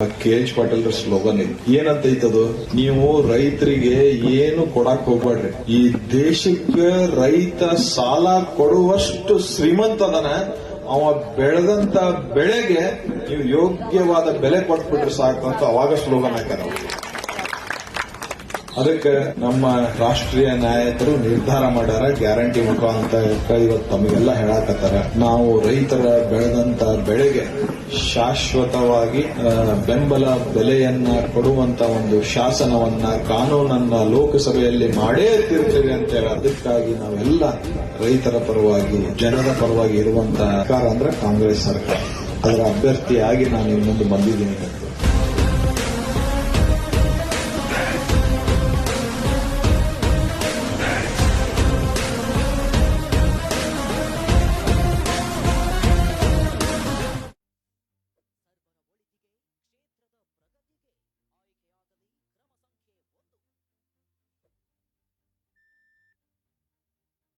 K H Patil slogan ಇದೆ. ಏನಂತ ಐತದು? ನೀವು ರೈತರಿಗೆ ಏನು ಕೊಡಕ್ ಹೋಗ್ಬೇಡ್ರಿ ಈ ದೇಶಕ್ಕೆ ರೈತ ಸಾಲ ಕೊಡುವಷ್ಟು ಶ್ರೀಮಂತ ಅದನ. ಅವ ಬೆಳೆದಂತ ಬೆಳೆಗೆ ನೀವು ಯೋಗ್ಯವಾದ ಬೆಲೆ ಕೊಟ್ಬಿಟ್ರೆ ಸಾಕು ಅಂತ ಅವಾಗ ಸ್ಲೋಗನ್ ಹಾಕ್ಯಾರ. ಅದಕ್ಕೆ ನಮ್ಮ ರಾಷ್ಟ್ರೀಯ ನಾಯಕರು ನಿರ್ಧಾರ ಮಾಡ್ಯಾರ, ಗ್ಯಾರಂಟಿ ಮುಖಾಂತರ ಇವತ್ತು ತಮಗೆಲ್ಲ ಹೇಳಾಕತ್ತಾರ. ನಾವು ರೈತರ ಬೆಳೆದಂತ ಬೆಳೆಗೆ ಶಾಶ್ವತವಾಗಿ ಬೆಂಬಲ ಬೆಲೆಯನ್ನ ಕೊಡುವಂತ ಒಂದು ಶಾಸನವನ್ನ, ಕಾನೂನನ್ನ ಲೋಕಸಭೆಯಲ್ಲಿ ಮಾಡೇ ತೀರ್ತೇವೆ ಅಂತ ಹೇಳಿ ಅದಕ್ಕಾಗಿ ನಾವೆಲ್ಲ ರೈತರ ಪರವಾಗಿ, ಜನರ ಪರವಾಗಿ ಇರುವಂತಹ ಸರ್ಕಾರ ಅಂದ್ರೆ ಕಾಂಗ್ರೆಸ್ ಸರ್ಕಾರ. ಅದರ ಅಭ್ಯರ್ಥಿಯಾಗಿ ನಾನು ಇನ್ನೊಂದು ಬಂದಿದ್ದೀನಿ.